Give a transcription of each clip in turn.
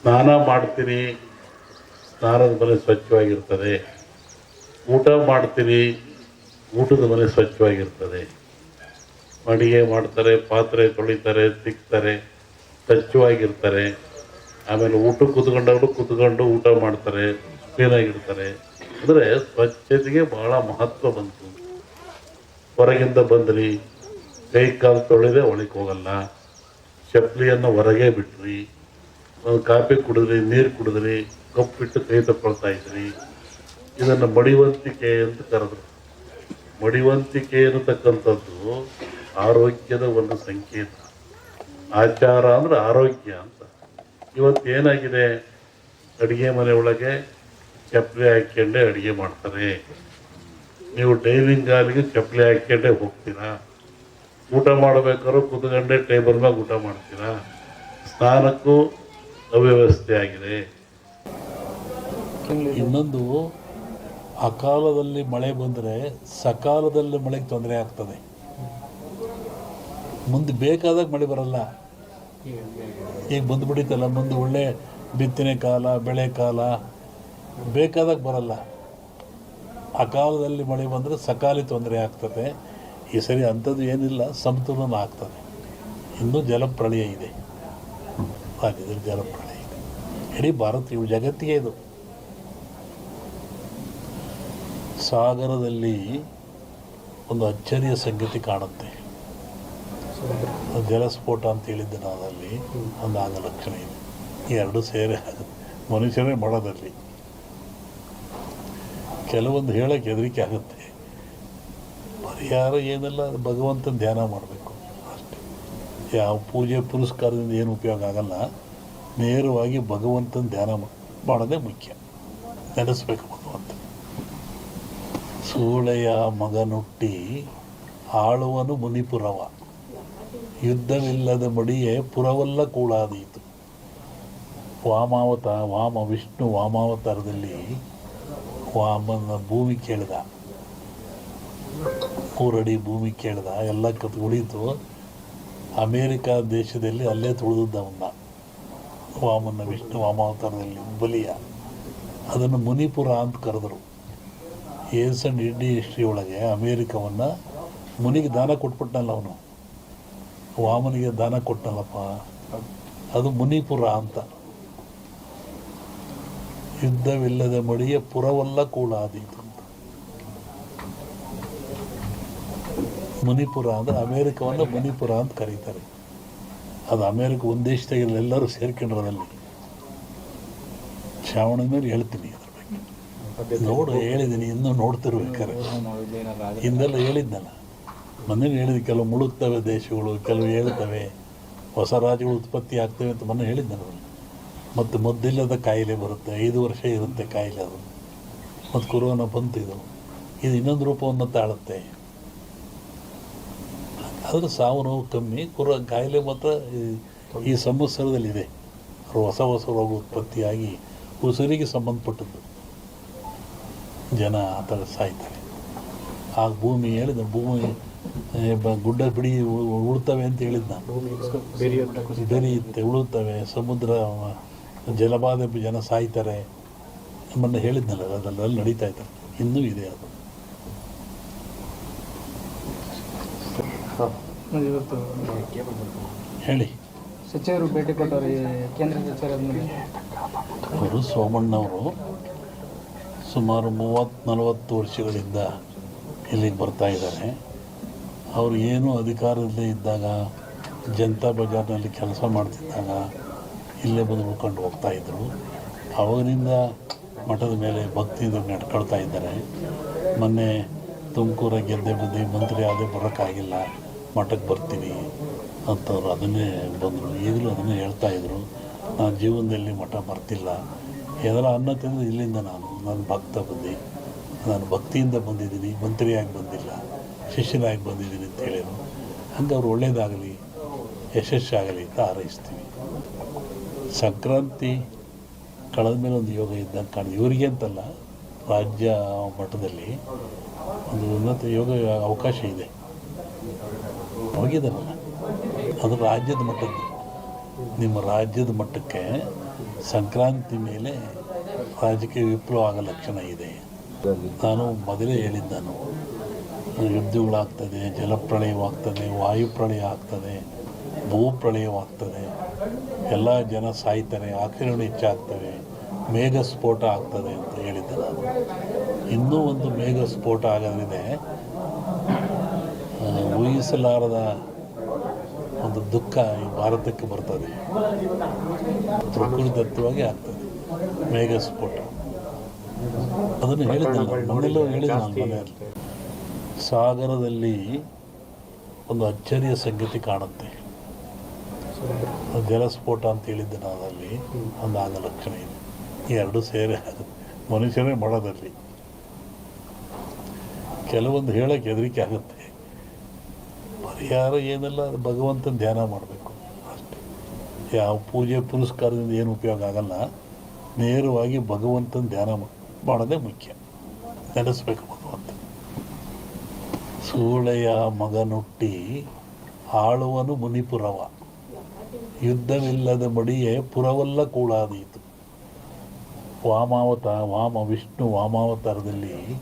ಸ್ನಾನ ಮಾಡ್ತೀನಿ. ಸ್ನಾನದ ಮನೆ ಸ್ವಚ್ಛವಾಗಿರ್ತದೆ. ಊಟ ಮಾಡ್ತೀನಿ. ಊಟದ ಮನೆ ಸ್ವಚ್ಛವಾಗಿರ್ತದೆ. ಅಡುಗೆ ಮಾಡ್ತಾರೆ, ಪಾತ್ರೆ ತೊಳಿತಾರೆ ತಿಕ್ತಾರೆ ಸ್ವಚ್ಛವಾಗಿರ್ತಾರೆ. ಆಮೇಲೆ ಊಟ ಕೂತ್ಕೊಂಡವರು ಕುತ್ಕೊಂಡು ಊಟ ಮಾಡ್ತಾರೆ, ಕ್ಲೀನಾಗಿರ್ತಾರೆ. ಅಂದರೆ ಸ್ವಚ್ಛತೆಗೆ ಬಹಳ ಮಹತ್ವ ಬಂತು. ಹೊರಗಿಂದ ಬಂದ್ರಿ, ಕೈ ಕಾಲು ತೊಳೆದೇ ಒಳಗೆ ಹೋಗಲ್ಲ. ಚಪ್ಪಲಿಯನ್ನು ಹೊರಗೆ ಬಿಟ್ರಿ. ಕಾಫಿ ಕುಡಿದ್ರಿ, ನೀರು ಕುಡಿದ್ರಿ ಕಪ್ಪಿಟ್ಟು ಕೈ ತಗೊಳ್ತಾ ಇದ್ರಿ ಇದನ್ನು ಮಡಿವಂತಿಕೆ ಅಂತ ಕರೆದ್ರು. ಮಡಿವಂತಿಕೆ ಅನ್ನತಕ್ಕಂಥದ್ದು ಆರೋಗ್ಯದ ಒಂದು ಸಂಕೇತ. ಆಚಾರ ಅಂದ್ರೆ ಆರೋಗ್ಯ ಅಂತ. ಇವತ್ತು ಏನಾಗಿದೆ? ಅಡುಗೆ ಮನೆ ಒಳಗೆ ಚಪ್ಪಲಿ ಹಾಕ್ಕೊಂಡೆ ಅಡುಗೆ ಮಾಡ್ತಾರೆ. ನೀವು ಡೈನಿಂಗ್ ಹಾಲಿಗೆ ಚಪ್ಪಲಿ ಹಾಕ್ಕೊಂಡೆ ಹೋಗ್ತೀರಾ? ಊಟ ಮಾಡಬೇಕಾದ್ರೂ ಕುತ್ಕೊಂಡೆ ಟೇಬಲ್ ಮ್ಯಾಗ ಊಟ ಮಾಡ್ತೀರಾ? ಸ್ನಾನಕ್ಕೂ ಅವ್ಯವಸ್ಥೆ ಆಗಿದೆ ಇನ್ನೊಂದು, ಅಕಾಲದಲ್ಲಿ ಮಳೆ ಬಂದರೆ ಸಕಾಲದಲ್ಲಿ ಮಳೆಗೆ ತೊಂದರೆ ಆಗ್ತದೆ. ಮುಂದೆ ಬೇಕಾದಾಗ ಮಳೆ ಬರಲ್ಲ. ಈಗ ಬಂದುಬಿಡಿತಲ್ಲ ಮುಂದೆ ಒಳ್ಳೆ ಬಿತ್ತನೆ ಕಾಲ, ಬೆಳೆ ಕಾಲ, ಬೇಕಾದಾಗ ಬರಲ್ಲ. ಅಕಾಲದಲ್ಲಿ ಮಳೆ ಬಂದರೆ ಸಕಾಲಿ ತೊಂದರೆ ಆಗ್ತದೆ. ಈ ಸರಿ ಅಂಥದ್ದು ಏನಿಲ್ಲ, ಸಮತೋಲನ ಆಗ್ತದೆ. ಇನ್ನೂ ಜಲಪ್ರಳಯ ಇದೆ. ಜಲಪ್ರಳಯ ಇದೆ ಇಡೀ ಭಾರತ ಇವು ಜಗತ್ತಿಗೆ ಇದು. ಸಾಗರದಲ್ಲಿ ಒಂದು ಅಚ್ಚರಿಯ ಸಂಗತಿ ಕಾಣುತ್ತೆ. ಜಲಸ್ಫೋಟ ಅಂತ ಹೇಳಿದ್ದೆ ನಾನು ಅಲ್ಲಿ. ಒಂದು ಆಗ ಲಕ್ಷಣ ಇದೆ. ಈ ಎರಡು ಸೇರೆ ಮನುಷ್ಯರೇ ಮಾಡೋದಲ್ಲಿ ಕೆಲವೊಂದು ಹೇಳಕ್ಕೆ ಹೆದರಿಕೆ ಆಗುತ್ತೆ. ಪರಿಹಾರ ಏನೆಲ್ಲ, ಭಗವಂತನ ಧ್ಯಾನ ಮಾಡಬೇಕು. ಯಾವ ಪೂಜೆ ಪುರಸ್ಕಾರದಿಂದ ಏನು ಉಪಯೋಗ ಆಗಲ್ಲ. ನೇರವಾಗಿ ಭಗವಂತನ ಧ್ಯಾನ ಮಾಡೋದೇ ಮುಖ್ಯ. ನೆನೆಸ್ಬೇಕು ಭಗವಂತ. ಸೂಳೆಯ ಮಗನುಟ್ಟಿ ಆಳುವನು ಮುನಿಪುರವ. ಯುದ್ಧವಿಲ್ಲದ ಮಡಿಯೇ ಪುರವಲ್ಲ ಕೂಡಾದೀತು ವಾಮಾವತ, ವಾಮ ವಿಷ್ಣು ವಾಮಾವತಾರದಲ್ಲಿ ವಾಮನ ಭೂಮಿ ಕೇಳಿದ. ಕೂರಡಿ ಭೂಮಿ ಕೇಳಿದ. ಎಲ್ಲ ಕತ್ ಉಳಿತು. ಅಮೇರಿಕಾ ದೇಶದಲ್ಲಿ ಅಲ್ಲೇ ತುಳಿದವನ್ನ ವಾಮನ ವಿಷ್ಣು ವಾಮಾವತಾರದಲ್ಲಿ, ಬಲಿಯ. ಅದನ್ನು ಮುನಿಪುರ ಅಂತ ಕರೆದರು. ಅಂಡ್ ಇಂಡಿ ಹಿಸ್ಟ್ರಿ ಒಳಗೆ ಅಮೇರಿಕವನ್ನು ಮುನಿಗೆ ದಾನ ಕೊಟ್ಬಿಟ್ನಲ್ಲ ಅವನು. ವಾಮನಿಗೆ ದಾನ ಕೊಟ್ಟನಲ್ಲಪ್ಪ ಅದು ಮುನಿಪುರ ಅಂತ. ಯುದ್ಧವಿಲ್ಲದ ಮಡಿಯ ಪುರವಲ್ಲ ಕೂಡ ಅಂತ ಮುನಿಪುರ ಅಂದರೆ ಅಮೇರಿಕವನ್ನು ಮಣಿಪುರ ಅಂತ ಕರೀತಾರೆ. ಅದು ಅಮೇರಿಕ ಒಂದು ದೇಶದಾಗ ಎಲ್ಲರೂ ಸೇರ್ಕೊಂಡ್ರದಲ್ಲಿ. ಶ್ರಾವಣದ ಮೇಲೆ ಹೇಳ್ತೀನಿ ಅದ್ರ ಬಗ್ಗೆ. ನೋಡು ಹೇಳಿದ್ದೀನಿ ಇನ್ನೂ ನೋಡ್ತಿರ್ಬೇಕಾರೆ ಹಿಂದೆಲ್ಲ ಹೇಳಿದ್ನಲ್ಲ ಮೊನ್ನೆ ಹೇಳಿದ ಕೆಲವು ಮುಳುಗ್ತವೆ ದೇಶಗಳು, ಕೆಲವು ಹೇಳ್ತವೆ ಹೊಸ ರಾಜ್ಯಗಳು ಉತ್ಪತ್ತಿ ಆಗ್ತವೆ ಅಂತ ಮೊನ್ನೆ ಹೇಳಿದ್ನಲ್ಲ ಮತ್ತು ಮದ್ದಿಲ್ಲದ ಕಾಯಿಲೆ ಬರುತ್ತೆ, ಐದು ವರ್ಷ ಇರುತ್ತೆ ಕಾಯಿಲೆ ಅದು. ಮತ್ತು ಕೊರೋನಾ ಬಂತು ಇದು. ಇದು ಇನ್ನೊಂದು ರೂಪವನ್ನು ತಾಳುತ್ತೆ. ಆದರೆ ಸಾವು, ನೋವು ಕಮ್ಮಿ. ಕುರ ಕಾಯಿಲೆ ಮಾತ್ರ ಈ- ಈ ಅವರು ಹೊಸ ಹೊಸ ರೋಗ ಉತ್ಪತ್ತಿಯಾಗಿ ಉಸಿರಿಗೆ ಸಂಬಂಧಪಟ್ಟದ್ದು. ಜನ ಆ ಥರ ಸಾಯ್ತಾರೆ. ಆ ಭೂಮಿ ಹೇಳಿದ, ಭೂಮಿ ಗುಡ್ಡ ಬಿಡಿ ಉಳ್ತವೆ ಅಂತ ಹೇಳಿದ್ದ ನಾನು ಬೆರೆಯುತ್ತೆ, ಉಳುತ್ತವೆ. ಸಮುದ್ರ ಜಲಬಾಧೆ ಜನ ಸಾಯ್ತಾರೆ. ನಮ್ಮನ್ನು ಹೇಳಿದ್ನಲ್ಲ, ಅದರಲ್ಲಿ ನಡೀತಾ ಇದ್ದಾರೆ ಇನ್ನೂ ಇದೆ ಅದು. ಇವತ್ತು ಹೇಳಿ. ಸಚಿವರು ಭೇಟಿ ಕೊಟ್ಟವರು ಕೇಂದ್ರ ಸಚಿವರ ಮೇಲೆ ಅವರು ಸೋಮಣ್ಣವರು ಸುಮಾರು ಮೂವತ್ತು ನಲವತ್ತು ವರ್ಷಗಳಿಂದ ಇಲ್ಲಿಗೆ ಬರ್ತಾ ಇದ್ದಾರೆ. ಅವರು ಏನು ಅಧಿಕಾರದಲ್ಲೇ ಇದ್ದಾಗ ಜನತಾ ಬಜಾರ್ನಲ್ಲಿ ಕೆಲಸ ಮಾಡ್ತಿದ್ದಾಗ ಇಲ್ಲೇ ಬಂದು ಉಳ್ಕೊಂಡು ಹೋಗ್ತಾ ಇದ್ದರು ಅವಾಗಿನಿಂದ ಮಠದ ಮೇಲೆ ಭಕ್ತಿಯಿಂದ ನಡ್ಕೊಳ್ತಾ ಇದ್ದಾರೆ. ಮೊನ್ನೆ ತುಮಕೂರ ಗೆದ್ದೆ ಬಂದು ಮಂತ್ರಿ ಯಾವುದೇ ಬರೋಕ್ಕಾಗಿಲ್ಲ, ಮಠಕ್ಕೆ ಬರ್ತೀನಿ ಅಂತವ್ರು ಅದನ್ನೇ ಬಂದರು. ಈಗಲೂ ಅದನ್ನೇ ಹೇಳ್ತಾ ಇದ್ರು ನಾನು ಜೀವನದಲ್ಲಿ ಮಠ ಬರ್ತಿಲ್ಲ. ಏನಾರ ಅನ್ನ ತಿಂದರೆ ಇಲ್ಲಿಂದ ನಾನು ನಾನು ಭಕ್ತ ಬಂದು. ನಾನು ಭಕ್ತಿಯಿಂದ ಬಂದಿದ್ದೀನಿ, ಮಂತ್ರಿಯಾಗಿ ಬಂದಿಲ್ಲ, ಶಿಷ್ಯನಾಗಿ ಬಂದಿದ್ದೀನಿ ಅಂತ ಹೇಳಿದ್ರು. ಹಂಗೆ ಅವ್ರು ಒಳ್ಳೇದಾಗಲಿ, ಯಶಸ್ಸಾಗಲಿ ಅಂತ ಹಾರೈಸ್ತೀವಿ. ಸಂಕ್ರಾಂತಿ ಕಳೆದ ಮೇಲೆ ಒಂದು ಯೋಗ ಇದ್ದಂಗೆ ಕಾಣ ಇವರಿಗೆ ಅಂತಲ್ಲ ರಾಜ್ಯ ಮಟ್ಟದಲ್ಲಿ ಒಂದು ಉನ್ನತ ಯೋಗ ಅವಕಾಶ ಇದೆ. ಹೋಗಿದ್ದಾರಲ್ಲ? ಅದು ರಾಜ್ಯದ ಮಟ್ಟದ್ದು. ನಿಮ್ಮ ರಾಜ್ಯದ ಮಟ್ಟಕ್ಕೆ ಸಂಕ್ರಾಂತಿ ಮೇಲೆ ರಾಜಕೀಯ ವಿಪ್ಲವ ಆಗೋ ಲಕ್ಷಣ ಇದೆ. ನಾನು ಮೊದಲೇ ಹೇಳಿದ್ದಾನು ಯುದ್ಧಗಳಾಗ್ತದೆ ಜಲಪ್ರಳಯವಾಗ್ತದೆ ವಾಯುಪ್ರಳಯ ಆಗ್ತದೆ ಭೂಪ್ರಳಯವಾಗ್ತದೆ ಎಲ್ಲ ಜನ ಸಾಯ್ತಾರೆ ಆಕ್ಸಿಡೆಂಟ್ ಹೆಚ್ಚಾಗ್ತವೆ ಮೇಘ ಸ್ಫೋಟ ಆಗ್ತದೆ ಅಂತ ಹೇಳಿದ್ದೆ ನಾನು. ಇನ್ನೂ ಒಂದು ಮೇಘ ಸ್ಫೋಟ ಆಗದಿದೆ ಊಹಿಸಲಾರದ ಒಂದು ದುಃಖ ಈ ಭಾರತಕ್ಕೆ ಬರ್ತದೆ. ಪ್ರಕೃತಿದತ್ತವಾಗಿ ಆಗ್ತದೆ. ಮೇಘ ಸ್ಫೋಟ. ಅದನ್ನು ಹೇಳಿದ್ನಲ್ಲ ಮೊನ್ನೆಲ್ಲೂ ಹೇಳಿದ ಮನೆಯಲ್ಲಿ. ಸಾಗರದಲ್ಲಿ ಒಂದು ಅಚ್ಚರಿಯ ಸಂಗತಿ ಕಾಣುತ್ತೆ. ಜಲಸ್ಫೋಟ ಅಂತ ಹೇಳಿದ್ದೆ ನಾನು ಅಲ್ಲಿ. ಒಂದು ಆಗ ಲಕ್ಷಣ ಇದೆ. ಎರಡು ಸೇರೆ ಮನುಷ್ಯನೇ ಮಾಡೋದಲ್ಲಿ ಕೆಲವೊಂದು ಹೇಳಕ್ಕೆ ಹೆದರಿಕೆ ಆಗುತ್ತೆ. ಪರಿಹಾರ ಏನಿಲ್ಲ ಭಗವಂತನ ಧ್ಯಾನ ಮಾಡಬೇಕು. ಅಷ್ಟೇ. ಯಾವ ಪೂಜೆ ಪುರಸ್ಕಾರದಿಂದ ಏನು ಉಪಯೋಗ ಆಗಲ್ಲ. ನೇರವಾಗಿ ಭಗವಂತನ ಧ್ಯಾನ ಮಾಡೋದೇ ಮುಖ್ಯ. ನೆನೆಸ್ಬೇಕು ಭಗವಂತ. ಸೂಳೆಯ ಮಗನುಟ್ಟಿ ಆಳುವನು ಮುನಿಪುರವ. ಯುದ್ಧವಿಲ್ಲದ ಮಡಿಯೇ ಪುರವಲ್ಲ ಕೂಡಾದೀತು ವಾಮಾವತ ವಾಮ ವಿಷ್ಣು ವಾಮಾವತಾರದಲ್ಲಿ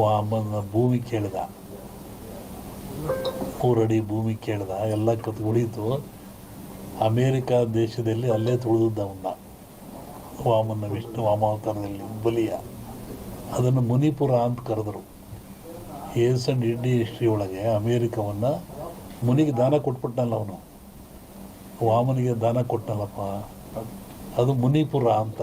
ವಾಮನ ಭೂಮಿ ಕೇಳಿದ. ಮೂರಡಿ ಭೂಮಿ ಕೇಳ್ದ. ಎಲ್ಲ ಕತ್ ಉಳಿತು. ಅಮೇರಿಕಾ ದೇಶದಲ್ಲಿ ಅಲ್ಲೇ ತುಳಿದದ್ದ ಅವನ್ನ ವಾಮನ ವಿಷ್ಣು ವಾಮಾವತಾರದಲ್ಲಿ ಬಲಿಯ. ಅದನ್ನು ಮುನಿಪುರ ಅಂತ ಕರೆದರು. ಏಸ್ ಅಂಡ್ ಇಂಡಿ ಹಿಸ್ಟ್ರಿ ಒಳಗೆ ಅಮೇರಿಕವನ್ನು ಮುನಿಗೆ ದಾನ ಕೊಟ್ಬಿಟ್ನಲ್ಲ ಅವನು. ವಾಮನಿಗೆ ದಾನ ಕೊಟ್ಟನಲ್ಲಪ್ಪ ಅದು ಮುನಿಪುರ ಅಂತ.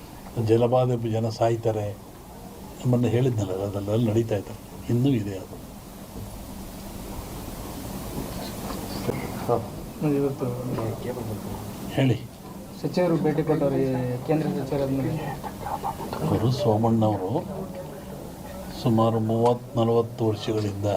ಜಲಬಾಧೆ ಜನ ಸಾಯ್ತಾರೆ ನಮ್ಮನ್ನು ಹೇಳಿದ್ನಲ್ಲ ಅದರಲ್ಲಿ ನಡೀತಾ ಇದ್ದಾರೆ ಇನ್ನೂ ಇದೆ ಅದು. ಹೇಳಿ. ಸಚಿವರು ಭೇಟಿ ಕೊಟ್ಟವರು ಕೇಂದ್ರ ಸಚಿವರಾದ್ಮೇಲೆ ಅವರು ಸೋಮಣ್ಣವರು ಸುಮಾರು ಮೂವತ್ತು ನಲವತ್ತು ವರ್ಷಗಳಿಂದ